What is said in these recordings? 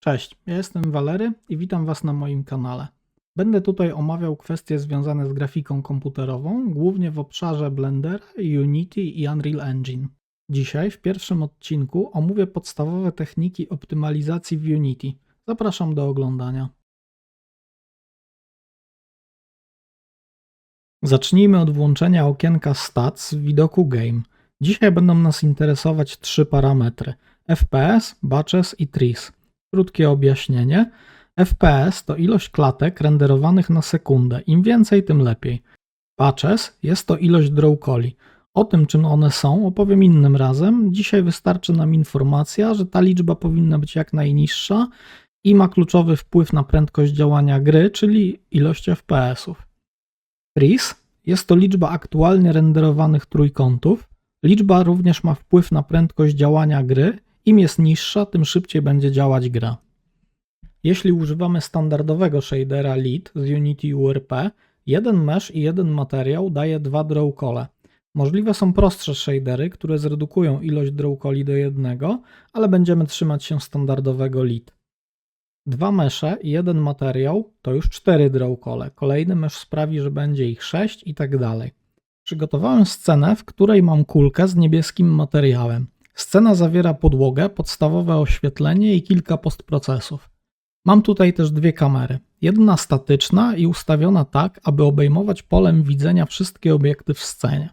Cześć, ja jestem Walery i witam Was na moim kanale. Będę tutaj omawiał kwestie związane z grafiką komputerową, głównie w obszarze Blendera, Unity i Unreal Engine. Dzisiaj w pierwszym odcinku omówię podstawowe techniki optymalizacji w Unity. Zapraszam do oglądania. Zacznijmy od włączenia okienka Stats w widoku Game. Dzisiaj będą nas interesować trzy parametry: FPS, Batches i Trees. Krótkie objaśnienie. FPS to ilość klatek renderowanych na sekundę. Im więcej, tym lepiej. Batches jest to ilość draw. O tym, czym one są, opowiem innym razem. Dzisiaj wystarczy nam informacja, że ta liczba powinna być jak najniższa i ma kluczowy wpływ na prędkość działania gry, czyli ilość FPS-ów. Trees jest to liczba aktualnie renderowanych trójkątów. Liczba również ma wpływ na prędkość działania gry. Im jest niższa, tym szybciej będzie działać gra. Jeśli używamy standardowego shadera LEED z Unity URP, jeden mesh i jeden materiał daje dwa draw cole. Możliwe są prostsze shadery, które zredukują ilość draw calli do jednego, ale będziemy trzymać się standardowego LEED. Dwa mesze i jeden materiał to już cztery draw cole. Kolejny mesh sprawi, że będzie ich sześć i tak dalej. Przygotowałem scenę, w której mam kulkę z niebieskim materiałem. Scena zawiera podłogę, podstawowe oświetlenie i kilka postprocesów. Mam tutaj też dwie kamery. Jedna statyczna i ustawiona tak, aby obejmować polem widzenia wszystkie obiekty w scenie.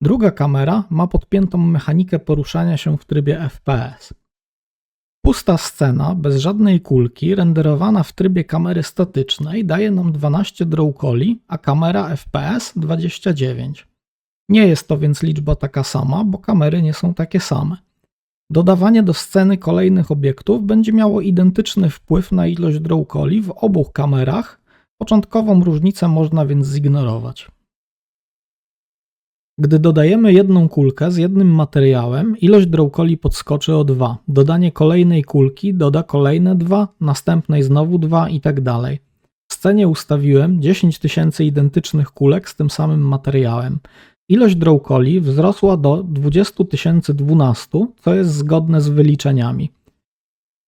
Druga kamera ma podpiętą mechanikę poruszania się w trybie FPS. Pusta scena, bez żadnej kulki, renderowana w trybie kamery statycznej, daje nam 12 draw a kamera FPS 29. Nie jest to więc liczba taka sama, bo kamery nie są takie same. Dodawanie do sceny kolejnych obiektów będzie miało identyczny wpływ na ilość draw w obu kamerach. Początkową różnicę można więc zignorować. Gdy dodajemy jedną kulkę z jednym materiałem, ilość draw podskoczy o 2. Dodanie kolejnej kulki doda kolejne 2, następnej znowu 2 i tak dalej. W scenie ustawiłem 10 tysięcy identycznych kulek z tym samym materiałem. Ilość calli wzrosła do 20 012, co jest zgodne z wyliczeniami.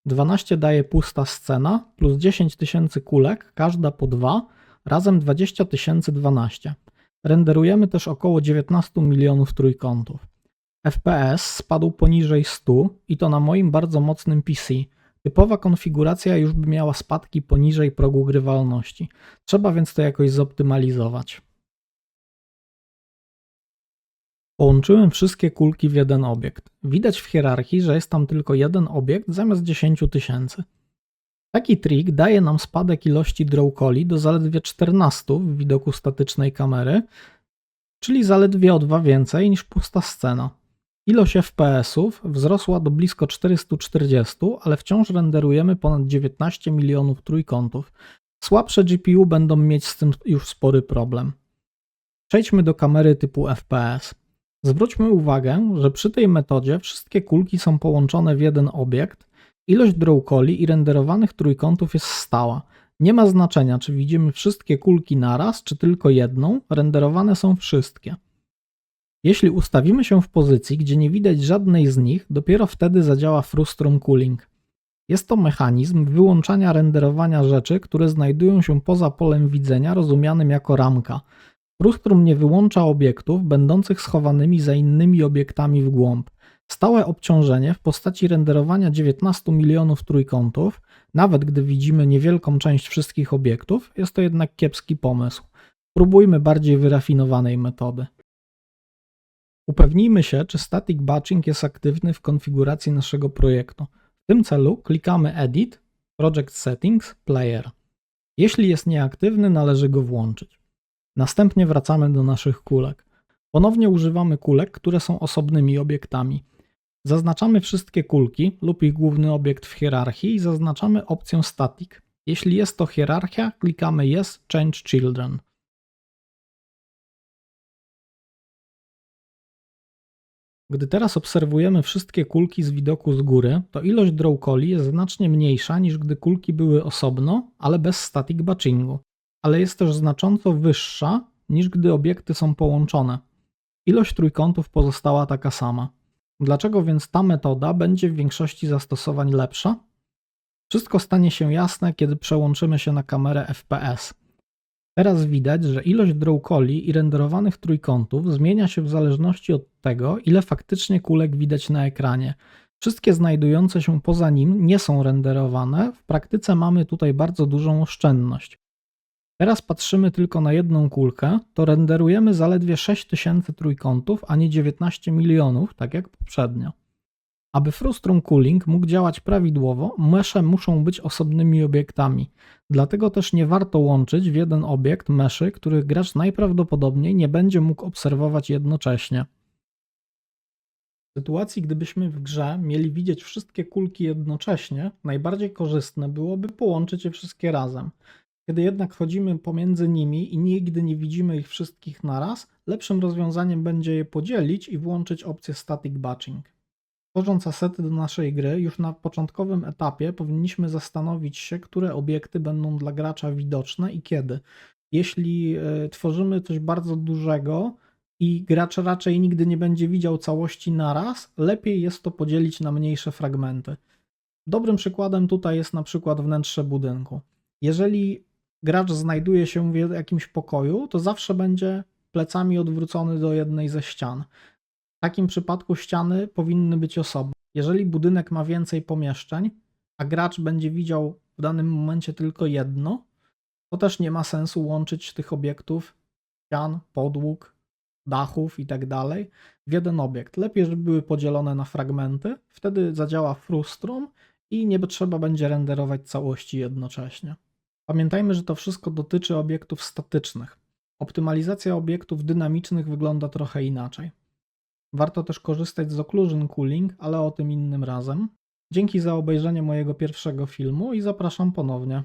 12 daje pusta scena plus 10 tysięcy kulek, każda po 2, razem 20 012. Renderujemy też około 19 milionów trójkątów. FPS spadł poniżej 100 i to na moim bardzo mocnym PC. Typowa konfiguracja już by miała spadki poniżej progu grywalności. Trzeba więc to jakoś zoptymalizować. Połączyłem wszystkie kulki w jeden obiekt. Widać w hierarchii, że jest tam tylko jeden obiekt zamiast 10 tysięcy. Taki trik daje nam spadek ilości draw do zaledwie 14 w widoku statycznej kamery, czyli zaledwie o 2 więcej niż pusta scena. Ilość FPS-ów wzrosła do blisko 440, ale wciąż renderujemy ponad 19 milionów trójkątów. Słabsze GPU będą mieć z tym już spory problem. Przejdźmy do kamery typu FPS. Zwróćmy uwagę, że przy tej metodzie wszystkie kulki są połączone w jeden obiekt, ilość draw calli i renderowanych trójkątów jest stała. Nie ma znaczenia, czy widzimy wszystkie kulki naraz, czy tylko jedną, renderowane są wszystkie. Jeśli ustawimy się w pozycji, gdzie nie widać żadnej z nich, dopiero wtedy zadziała frustrum cooling. Jest to mechanizm wyłączania renderowania rzeczy, które znajdują się poza polem widzenia rozumianym jako ramka – Frustrum nie wyłącza obiektów będących schowanymi za innymi obiektami w głąb. Stałe obciążenie w postaci renderowania 19 milionów trójkątów, nawet gdy widzimy niewielką część wszystkich obiektów, jest to jednak kiepski pomysł. Spróbujmy bardziej wyrafinowanej metody. Upewnijmy się, czy static batching jest aktywny w konfiguracji naszego projektu. W tym celu klikamy Edit, Project Settings, Player. Jeśli jest nieaktywny, należy go włączyć. Następnie wracamy do naszych kulek. Ponownie używamy kulek, które są osobnymi obiektami. Zaznaczamy wszystkie kulki lub ich główny obiekt w hierarchii i zaznaczamy opcję Static. Jeśli jest to hierarchia, klikamy Yes, Change Children. Gdy teraz obserwujemy wszystkie kulki z widoku z góry, to ilość draw jest znacznie mniejsza niż gdy kulki były osobno, ale bez static batchingu ale jest też znacząco wyższa niż gdy obiekty są połączone. Ilość trójkątów pozostała taka sama. Dlaczego więc ta metoda będzie w większości zastosowań lepsza? Wszystko stanie się jasne, kiedy przełączymy się na kamerę FPS. Teraz widać, że ilość draw calli i renderowanych trójkątów zmienia się w zależności od tego, ile faktycznie kulek widać na ekranie. Wszystkie znajdujące się poza nim nie są renderowane, w praktyce mamy tutaj bardzo dużą oszczędność. Teraz patrzymy tylko na jedną kulkę, to renderujemy zaledwie 6000 trójkątów, a nie 19 milionów, tak jak poprzednio. Aby Frustrum Cooling mógł działać prawidłowo, mesze muszą być osobnymi obiektami. Dlatego też nie warto łączyć w jeden obiekt meszy, których gracz najprawdopodobniej nie będzie mógł obserwować jednocześnie. W sytuacji, gdybyśmy w grze mieli widzieć wszystkie kulki jednocześnie, najbardziej korzystne byłoby połączyć je wszystkie razem. Kiedy jednak chodzimy pomiędzy nimi i nigdy nie widzimy ich wszystkich naraz, lepszym rozwiązaniem będzie je podzielić i włączyć opcję Static Batching. Tworząc asety do naszej gry, już na początkowym etapie powinniśmy zastanowić się, które obiekty będą dla gracza widoczne i kiedy. Jeśli e, tworzymy coś bardzo dużego i gracz raczej nigdy nie będzie widział całości naraz, lepiej jest to podzielić na mniejsze fragmenty. Dobrym przykładem tutaj jest na przykład wnętrze budynku. Jeżeli gracz znajduje się w jakimś pokoju, to zawsze będzie plecami odwrócony do jednej ze ścian. W takim przypadku ściany powinny być osobne. Jeżeli budynek ma więcej pomieszczeń, a gracz będzie widział w danym momencie tylko jedno, to też nie ma sensu łączyć tych obiektów, ścian, podłóg, dachów i tak dalej w jeden obiekt. Lepiej, żeby były podzielone na fragmenty, wtedy zadziała frustrum i nie trzeba będzie renderować całości jednocześnie. Pamiętajmy, że to wszystko dotyczy obiektów statycznych. Optymalizacja obiektów dynamicznych wygląda trochę inaczej. Warto też korzystać z Occlusion Cooling, ale o tym innym razem. Dzięki za obejrzenie mojego pierwszego filmu i zapraszam ponownie.